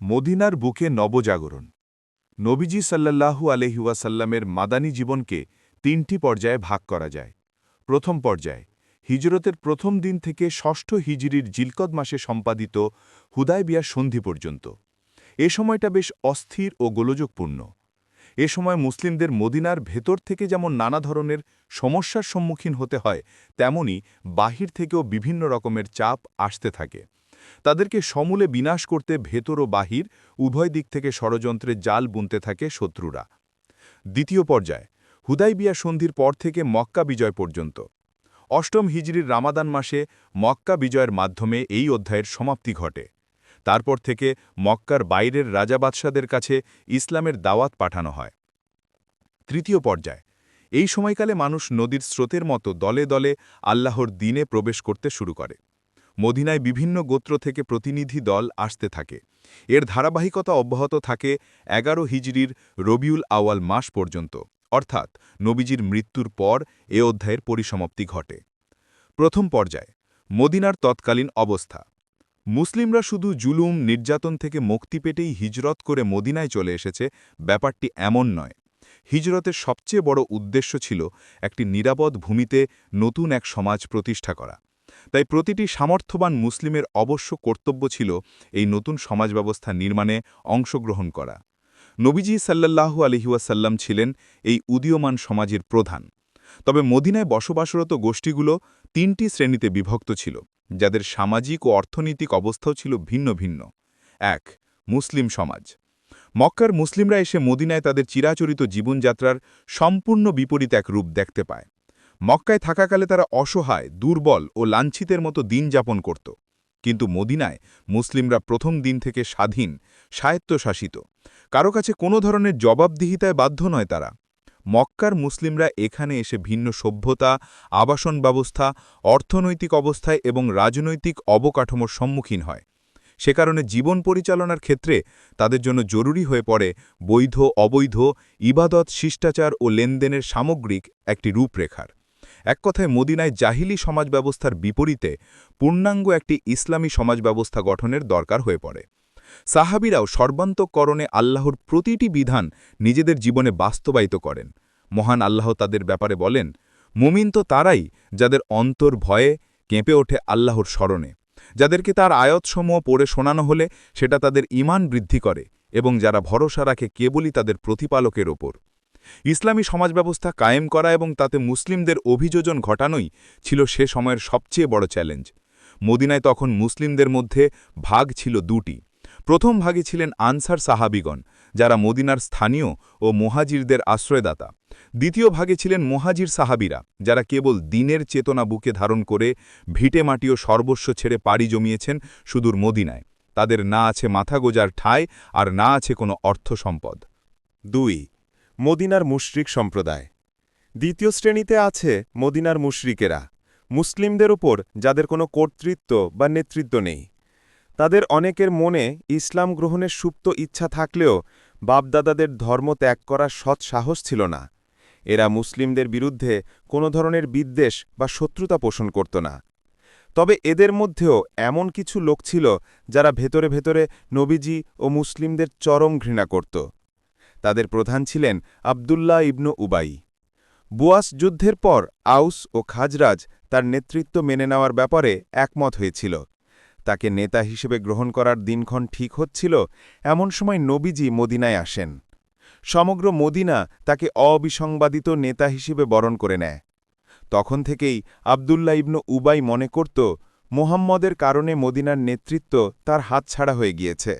মদিনার বুকে নবজাগরণ। নবীজি সাল্লাল্লাহু আলহিউসাল্লামের মাদানী জীবনকে তিনটি পর্যায়ে ভাগ করা যায়। প্রথম পর্যায়, হিজরতের প্রথম দিন থেকে ষষ্ঠ হিজরির জিলকদ মাসে সম্পাদিত হুদায়বিয়া সন্ধি পর্যন্ত। এ সময়টা বেশ অস্থির ও গোলযোগপূর্ণ। এ সময় মুসলিমদের মদিনার ভেতর থেকে যেমন নানা ধরনের সমস্যার সম্মুখীন হতে হয়, তেমনি বাহির থেকেও বিভিন্ন রকমের চাপ আসতে থাকে। তাদেরকে সমূলে বিনাশ করতে ভেতর ও বাহির, উভয় দিক থেকে ষড়যন্ত্রে জাল বুনতে থাকে শত্রুরা। দ্বিতীয় পর্যায়, হুদাইবিয়া সন্ধির পর থেকে মক্কা বিজয় পর্যন্ত। অষ্টম হিজরির রামাদান মাসে মক্কা বিজয়ের মাধ্যমে এই অধ্যায়ের সমাপ্তি ঘটে। তারপর থেকে মক্কার বাইরের রাজা বাদশাদের কাছে ইসলামের দাওয়াত পাঠানো হয়। তৃতীয় পর্যায়, এই সময়কালে মানুষ নদীর স্রোতের মতো দলে দলে আল্লাহর দিনে প্রবেশ করতে শুরু করে। মদিনায় বিভিন্ন গোত্র থেকে প্রতিনিধি দল আসতে থাকে। এর ধারাবাহিকতা অব্যাহত থাকে এগারো হিজড়ির রবিউল আওয়াল মাস পর্যন্ত, অর্থাৎ নবীজির মৃত্যুর পর এ অধ্যায়ের পরিসমাপ্তি ঘটে। প্রথম পর্যায়, মদিনার তৎকালীন অবস্থা। মুসলিমরা শুধু জুলুম, নির্যাতন থেকে মুক্তি পেটেই হিজরত করে মদিনায় চলে এসেছে, ব্যাপারটি এমন নয়। হিজরতের সবচেয়ে বড় উদ্দেশ্য ছিল একটি নিরাপদ ভূমিতে নতুন এক সমাজ প্রতিষ্ঠা করা। তাই প্রতিটি সামর্থ্যবান মুসলিমের অবশ্য কর্তব্য ছিল এই নতুন সমাজ ব্যবস্থা নির্মাণে অংশগ্রহণ করা। নবীজি সাল্লাল্লাহু আলহিউসাল্লাম ছিলেন এই উদীয়মান সমাজের প্রধান। তবে মদিনায় বসবাসরত গোষ্ঠীগুলো তিনটি শ্রেণীতে বিভক্ত ছিল, যাদের সামাজিক ও অর্থনৈতিক অবস্থাও ছিল ভিন্ন ভিন্ন। এক, মুসলিম সমাজ। মক্কার মুসলিমরা এসে মদিনায় তাদের চিরাচরিত জীবনযাত্রার সম্পূর্ণ বিপরীত এক রূপ দেখতে পায়। মক্কায় থাকাকালে তারা অসহায়, দুর্বল ও লাঞ্ছিতের মতো দিন যাপন করত। কিন্তু মদিনায় মুসলিমরা প্রথম দিন থেকে স্বাধীন, স্বায়ত্তশাসিত। কারও কাছে কোনো ধরনের জবাবদিহিতায় বাধ্য নয় তারা। মক্কার মুসলিমরা এখানে এসে ভিন্ন সভ্যতা, আবাসন ব্যবস্থা, অর্থনৈতিক অবস্থায় এবং রাজনৈতিক অবকাঠামোর সম্মুখীন হয়। সে কারণে জীবন পরিচালনার ক্ষেত্রে তাদের জন্য জরুরি হয়ে পড়ে বৈধ, অবৈধ, ইবাদত, শিষ্টাচার ও লেনদেনের সামগ্রিক একটি রূপরেখার। এক কথায় মদিনায় জাহিলি সমাজ ব্যবস্থার বিপরীতে পূর্ণাঙ্গ একটি ইসলামী সমাজ ব্যবস্থা গঠনের দরকার হয়ে পড়ে। সাহাবিরাও সর্বান্তকরণে আল্লাহর প্রতিটি বিধান নিজেদের জীবনে বাস্তবায়িত করেন। মহান আল্লাহ তাদের ব্যাপারে বলেন, মুমিন তো তারাই যাদের অন্তর ভয়ে কেঁপে ওঠে আল্লাহর স্মরণে। যাদেরকে তার আয়তসমূহ পড়ে শোনানো হলে সেটা তাদের ইমান বৃদ্ধি করে এবং যারা ভরসা রাখে কেবলই তাদের প্রতিপালকের ওপর। ইসলামী সমাজ ব্যবস্থা কায়েম করা এবং তাতে মুসলিমদের অভিযোজন ঘটানোই ছিল সে সময়ের সবচেয়ে বড় চ্যালেঞ্জ। মদিনায় তখন মুসলিমদের মধ্যে ভাগ ছিল দুটি। প্রথম ভাগে ছিলেন আনসার সাহাবিগণ, যারা মদিনার স্থানীয় ও মোহাজিরদের আশ্রয়দাতা। দ্বিতীয় ভাগে ছিলেন মোহাজির সাহাবিরা, যারা কেবল দিনের চেতনা বুকে ধারণ করে ভিটে মাটি ও সর্বস্ব ছেড়ে পাড়ি জমিয়েছেন সুদূর মদিনায়। তাদের না আছে মাথা গোজার ঠায় আর না আছে কোনো অর্থ সম্পদ দুই মদিনার মুশরিক সম্প্রদায়। দ্বিতীয় শ্রেণীতে আছে মদিনার মুশরিকেরা, মুসলিমদের ওপর যাদের কোনো কর্তৃত্ব বা নেতৃত্ব নেই। তাদের অনেকের মনে ইসলাম গ্রহণের সুপ্ত ইচ্ছা থাকলেও বাপদাদাদের ধর্ম ত্যাগ করার সৎ সাহস ছিল না। এরা মুসলিমদের বিরুদ্ধে কোনো ধরনের বিদ্বেষ বা শত্রুতা পোষণ করত না। তবে এদের মধ্যেও এমন কিছু লোক ছিল যারা ভেতরে ভেতরে নবীজি ও মুসলিমদের চরম ঘৃণা করত। তাদের প্রধান ছিলেন আবদুল্লাহ ইবনু উবাই। বুয়াস যুদ্ধের পর আউস ও খাজরাজ তার নেতৃত্ব মেনে নেওয়ার ব্যাপারে একমত হয়েছিল। তাকে নেতা হিসেবে গ্রহণ করার দিনক্ষণ ঠিক হচ্ছিল, এমন সময় নবীজি মদিনায় আসেন। সমগ্র মদিনা তাকে অবিসংবাদিত নেতা হিসেবে বরণ করে নেয়। তখন থেকেই আবদুল্লা ইবনু উবাই মনে করত, মোহাম্মদের কারণে মদিনার নেতৃত্ব তার হাতছাড়া হয়ে গিয়েছে।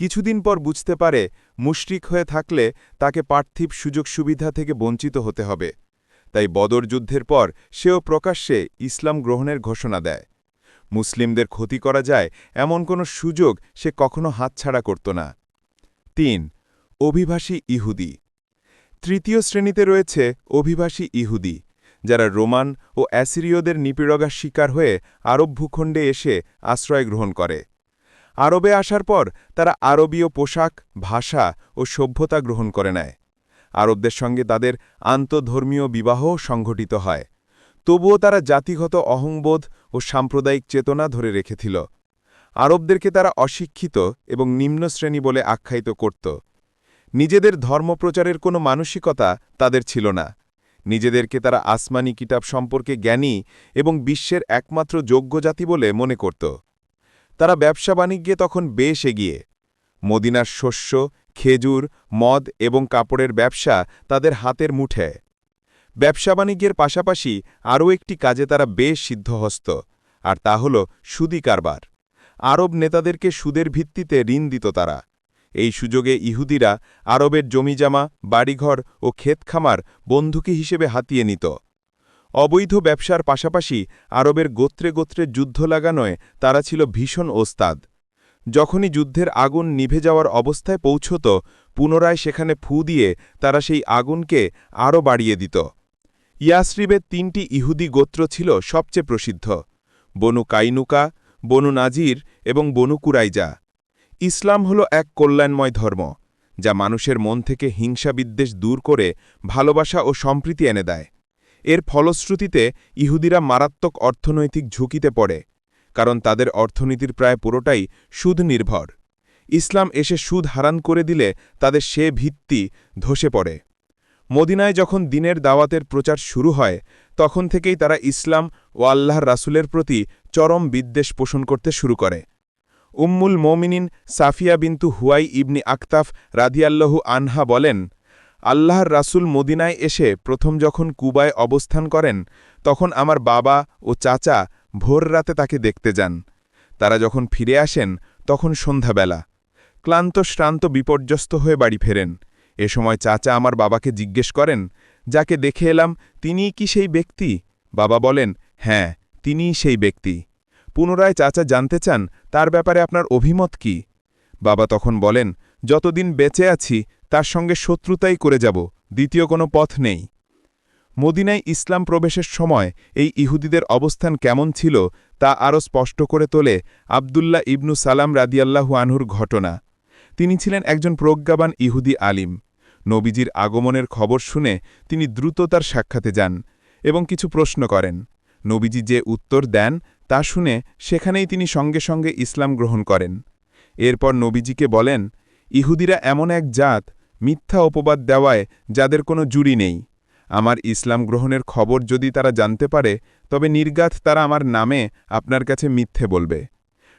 কিছুদিন পর বুঝতে পারে মুশরিক হয়ে থাকলে তাকে পার্থিব সুযোগ সুবিধা থেকে বঞ্চিত হতে হবে। তাই বদর যুদ্ধের পর সেও প্রকাশ্যে ইসলাম গ্রহণের ঘোষণা দেয়। মুসলিমদের ক্ষতি করা যায় এমন কোনো সুযোগ সে কখনো হাতছাড়া করত না। তিন, অভিবাসী ইহুদি। তৃতীয় শ্রেণীতে রয়েছে অভিবাসী ইহুদি, যারা রোমান ও অ্যাসিরীয়দের নিপীড়গার শিকার হয়ে আরব ভূখণ্ডে এসে আশ্রয় গ্রহণ করে। আরবে আসার পর তারা আরবীয় পোশাক, ভাষা ও সভ্যতা গ্রহণ করে নেয়। আরবদের সঙ্গে তাদের আন্তধর্মীয় বিবাহও সংঘটিত হয়। তবুও তারা জাতিগত অহংবোধ ও সাম্প্রদায়িক চেতনা ধরে রেখেছিল। আরবদেরকে তারা অশিক্ষিত এবং নিম্ন শ্রেণি বলে আখ্যায়িত করত। নিজেদের ধর্মপ্রচারের কোনো মানসিকতা তাদের ছিল না। নিজেদেরকে তারা আসমানি কিতাব সম্পর্কে জ্ঞানী এবং বিশ্বের একমাত্র যোগ্য জাতি বলে মনে করত। তারা ব্যবসা বাণিজ্যে তখন বেশ এগিয়ে। মদিনার শস্য, খেজুর, মদ এবং কাপড়ের ব্যবসা তাদের হাতের মুঠে। ব্যবসা বাণিজ্যের পাশাপাশি আরও একটি কাজে তারা বেশ সিদ্ধহস্ত, আর তা হল সুদি কারবার। আরব নেতাদেরকে সুদের ভিত্তিতে ঋণ দিত তারা। এই সুযোগে ইহুদিরা আরবের জমিজামা, বাড়িঘর ও ক্ষেতখামার বন্ধুকি হিসেবে হাতিয়ে নিত। অবৈধ ব্যবসার পাশাপাশি আরবের গোত্রে গোত্রে যুদ্ধ লাগানোয় তারা ছিল ভীষণ ওস্তাদ। যখনই যুদ্ধের আগুন নিভে যাওয়ার অবস্থায় পৌঁছত, পুনরায় সেখানে ফু দিয়ে তারা সেই আগুনকে আরও বাড়িয়ে দিত। ইয়াসরিবের তিনটি ইহুদি গোত্র ছিল সবচেয়ে প্রসিদ্ধ। বনু কাইনুকা, বনু নাজির এবং বনু কুরাইজা। ইসলাম হল এক কল্যাণময় ধর্ম, যা মানুষের মন থেকে হিংসা বিদ্বেষ দূর করে ভালোবাসা ও সম্প্রীতি এনে দেয়। এর ফলশ্রুতিতে ইহুদিরা মারাত্মক অর্থনৈতিক ঝুঁকিতে পড়ে, কারণ তাদের অর্থনীতির প্রায় পুরোটাই সুদ নির্ভর ইসলাম এসে সুদ হারান করে দিলে তাদের সে ভিত্তি ধসে পড়ে। মদিনায় যখন দিনের দাওয়াতের প্রচার শুরু হয়, তখন থেকেই তারা ইসলাম ও আল্লাহর রাসুলের প্রতি চরম বিদ্বেষ পোষণ করতে শুরু করে। উম্মুল মোমিনিন সাফিয়া বিন্তু হুয়াই ইবনি আক্তাফ রাদিয়াল্লাহু আনহা বলেন আল্লাহর রাসুল মদিনায় এসে প্রথম যখন কুবায় অবস্থান করেন, তখন আমার বাবা ও চাচা ভোর রাতে তাকে দেখতে যান। তারা যখন ফিরে আসেন, তখন সন্ধ্যাবেলা। ক্লান্ত, শ্রান্ত, বিপর্যস্ত হয়ে বাড়ি ফেরেন। এ সময় চাচা আমার বাবাকে জিজ্ঞেস করেন, যাকে দেখে এলাম, তিনিই কি সেই ব্যক্তি? বাবা বলেন হ্যাঁ তিনিই সেই ব্যক্তি। পুনরায় চাচা জানতে চান, তার ব্যাপারে আপনার অভিমত কি? বাবা তখন বলেন, যতদিন বেঁচে আছি তার সঙ্গে শত্রুতাই করে যাব, দ্বিতীয় কোনো পথ নেই। মদিনায় ইসলাম প্রবেশের সময় এই ইহুদিদের অবস্থান কেমন ছিল, তা আরও স্পষ্ট করে তোলে আবদুল্লাহ ইবনু সালাম রাদিয়াল্লাহু আনহুর ঘটনা। তিনি ছিলেন একজন প্রজ্ঞাবান ইহুদি আলিম। নবীজির আগমনের খবর শুনে তিনি দ্রুত তার সাক্ষাতে যান এবং কিছু প্রশ্ন করেন। নবীজি যে উত্তর দেন, তা শুনে সেখানেই তিনি সঙ্গে সঙ্গে ইসলাম গ্রহণ করেন। এরপর নবীজিকে বলেন, ইহুদিরা এমন এক জাত মিথ্যা অপবাদ দেওয়ায় যাদের কোনো জুড়ি নেই। আমার ইসলাম গ্রহণের খবর যদি তারা জানতে পারে, তবে নির্গাত তারা আমার নামে আপনার কাছে মিথ্যে বলবে।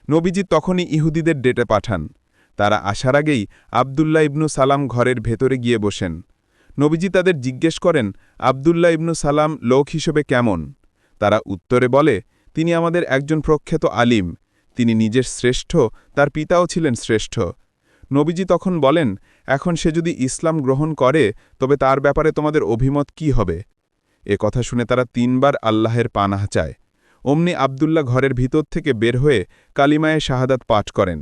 নবীজি তখনই ইহুদিদের ডেটে পাঠান। তারা আসার আগেই আবদুল্লাহ ইবনু সালাম ঘরের ভেতরে গিয়ে বসেন। নবীজি তাদের জিজ্ঞেস করেন, আবদুল্লাহ ইবনু সালাম লোক হিসেবে কেমন? তারা উত্তরে বলে, তিনি আমাদের একজন প্রখ্যাত আলিম। তিনি নিজের শ্রেষ্ঠ, তার পিতাও ছিলেন শ্রেষ্ঠ। নবীজি তখন বলেন, এখন সে যদি ইসলাম গ্রহণ করে, তবে তার ব্যাপারে তোমাদের অভিমত কি হবে? এ কথা শুনে তারা তিনবার আল্লাহের পানাহ চায়। অমনি আবদুল্লাহ ঘরের ভিতর থেকে বের হয়ে কালিমায়ে শাহাদাত পাঠ করেন।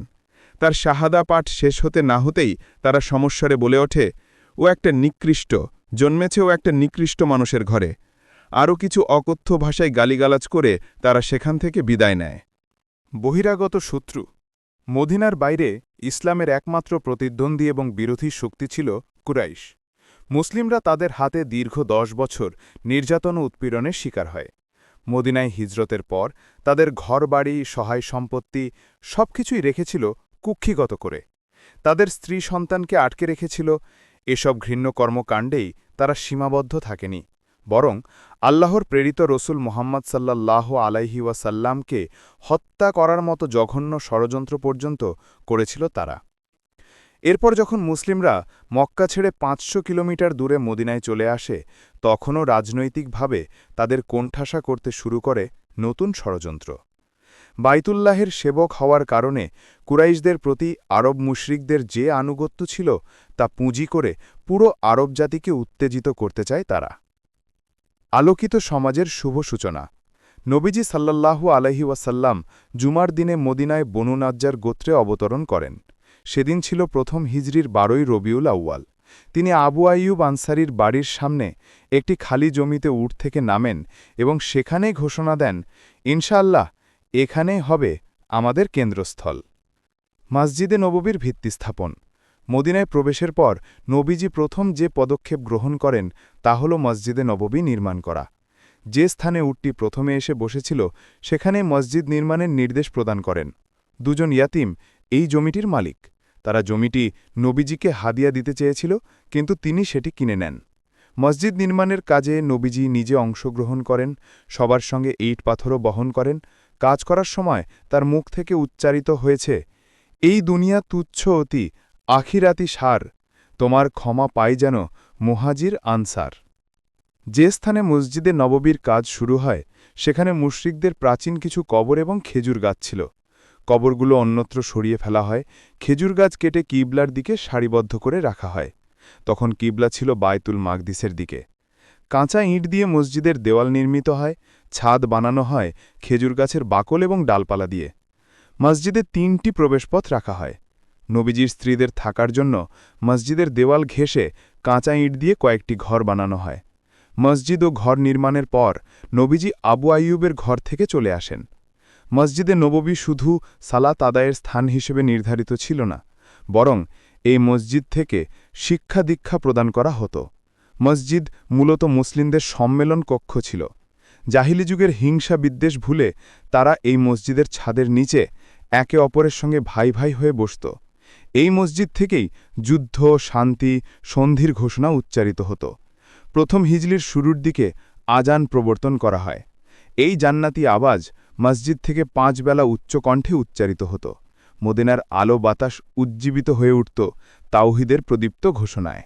তার শাহাদা পাঠ শেষ হতে না হতেই তারা সমস্যারে বলে ওঠে, ও একটা নিকৃষ্ট, জন্মেছে ও একটা নিকৃষ্ট মানুষের ঘরে। আরও কিছু অকথ্য ভাষায় গালিগালাজ করে তারা সেখান থেকে বিদায় নেয়। বহিরাগত শত্রু, মদিনার বাইরে ইসলামের একমাত্র প্রতিদ্বন্দ্বী এবং বিরোধী শক্তি ছিল কুরাইশ। মুসলিমরা তাদের হাতে দীর্ঘ দশ বছর নির্যাতন ও উৎপীড়নের শিকার হয়। মদিনায় হিজরতের পর তাদের ঘরবাড়ি, সহায় সম্পত্তি সবকিছুই রেখেছিল কুক্ষিগত করে। তাদের স্ত্রী সন্তানকে আটকে রেখেছিল। এসব ঘৃণ্য কর্মকাণ্ডেই তারা সীমাবদ্ধ থাকেনি। বরং আল্লাহর প্রেরিত রসুল মোহাম্মদ সাল্লাল্লাহ আলাইহি ওয়াসাল্লামকে হত্যা করার মতো জঘন্য ষড়যন্ত্র পর্যন্ত করেছিল তারা। এরপর যখন মুসলিমরা মক্কা ছেড়ে পাঁচশো কিলোমিটার দূরে মদিনায় চলে আসে, তখনও রাজনৈতিকভাবে তাদের কোণঠাসা করতে শুরু করে নতুন ষড়যন্ত্র। বাইতুল্লাহের সেবক হওয়ার কারণে কুরাইশদের প্রতি আরব মুশরিকদের যে আনুগত্য ছিল তা পুঁজি করে পুরো আরব জাতিকে উত্তেজিত করতে চায় তারা। আলোকিত সমাজের শুভ সূচনা। নবীজি সাল্লাল্লাহু আলহি ওয়াসাল্লাম জুমার দিনে মদিনায় বনুনাজ্জার গোত্রে অবতরণ করেন। সেদিন ছিল প্রথম হিজরির বারোই রবিউল আউয়াল। তিনি আবু আইয়ুব আনসারির বাড়ির সামনে একটি খালি জমিতে উঠ থেকে নামেন এবং সেখানেই ঘোষণা দেন, ইনশাআল্লাহ, এখানেই হবে আমাদের কেন্দ্রস্থল। মসজিদে নববীর ভিত্তি স্থাপন। মদিনায় প্রবেশের পর নবীজি প্রথম যে পদক্ষেপ গ্রহণ করেন তা হল মসজিদে নববী নির্মাণ করা। যে স্থানে উটটি প্রথমে এসে বসেছিল, সেখানে মসজিদ নির্মাণের নির্দেশ প্রদান করেন। দুজন ইয়াতিম এই জমিটির মালিক। তারা জমিটি নবীজিকে হাদিয়া দিতে চেয়েছিল, কিন্তু তিনি সেটি কিনে নেন। মসজিদ নির্মাণের কাজে নবীজি নিজে অংশগ্রহণ করেন, সবার সঙ্গে ইট পাথরও বহন করেন। কাজ করার সময় তার মুখ থেকে উচ্চারিত হয়েছে, এই দুনিয়া তুচ্ছ অতি আখিরাতি সার, তোমার ক্ষমা পাই যেন মুহাজির আনসার। যে স্থানে মসজিদে নববীর কাজ শুরু হয়, সেখানে মুশরিকদের প্রাচীন কিছু কবর এবং খেজুর গাছ ছিল। কবরগুলো অন্যত্র সরিয়ে ফেলা হয়, খেজুর গাছ কেটে কিবলার দিকে সারিবদ্ধ করে রাখা হয়। তখন কিবলা ছিল বায়তুল মাকদিসের দিকে। কাঁচা ইঁট দিয়ে মসজিদের দেওয়াল নির্মিত হয়, ছাদ বানানো হয়, খেজুর গাছের বাকল এবং ডালপালা দিয়ে। মসজিদে তিনটি প্রবেশপথ রাখা হয়। নবীজির স্ত্রীদের থাকার জন্য মসজিদের দেওয়াল ঘেঁষে কাঁচা ইঁট দিয়ে কয়েকটি ঘর বানানো হয়। মসজিদ ও ঘর নির্মাণের পর নবীজি আবু আইয়ুবের ঘর থেকে চলে আসেন। মসজিদে নববী শুধু সালাত আদায়ের স্থান হিসেবে নির্ধারিত ছিল না, বরং এই মসজিদ থেকে শিক্ষা দীক্ষা প্রদান করা হতো। মসজিদ মূলত মুসলিমদের সম্মেলন কক্ষ ছিল। জাহিলি যুগের হিংসা বিদ্বেষ ভুলে তারা এই মসজিদের ছাদের নিচে একে অপরের সঙ্গে ভাই ভাই হয়ে বসত। এই মসজিদ থেকেই যুদ্ধ, শান্তি, সন্ধির ঘোষণা উচ্চারিত হতো। প্রথম হিজলির শুরুর দিকে আজান প্রবর্তন করা হয়। এই জান্নাতি আওয়াজ মসজিদ থেকে পাঁচ বেলা উচ্চকণ্ঠে উচ্চারিত হতো। মদিনার আলো বাতাস উজ্জীবিত হয়ে উঠত তাওহিদের প্রদীপ্ত ঘোষণায়।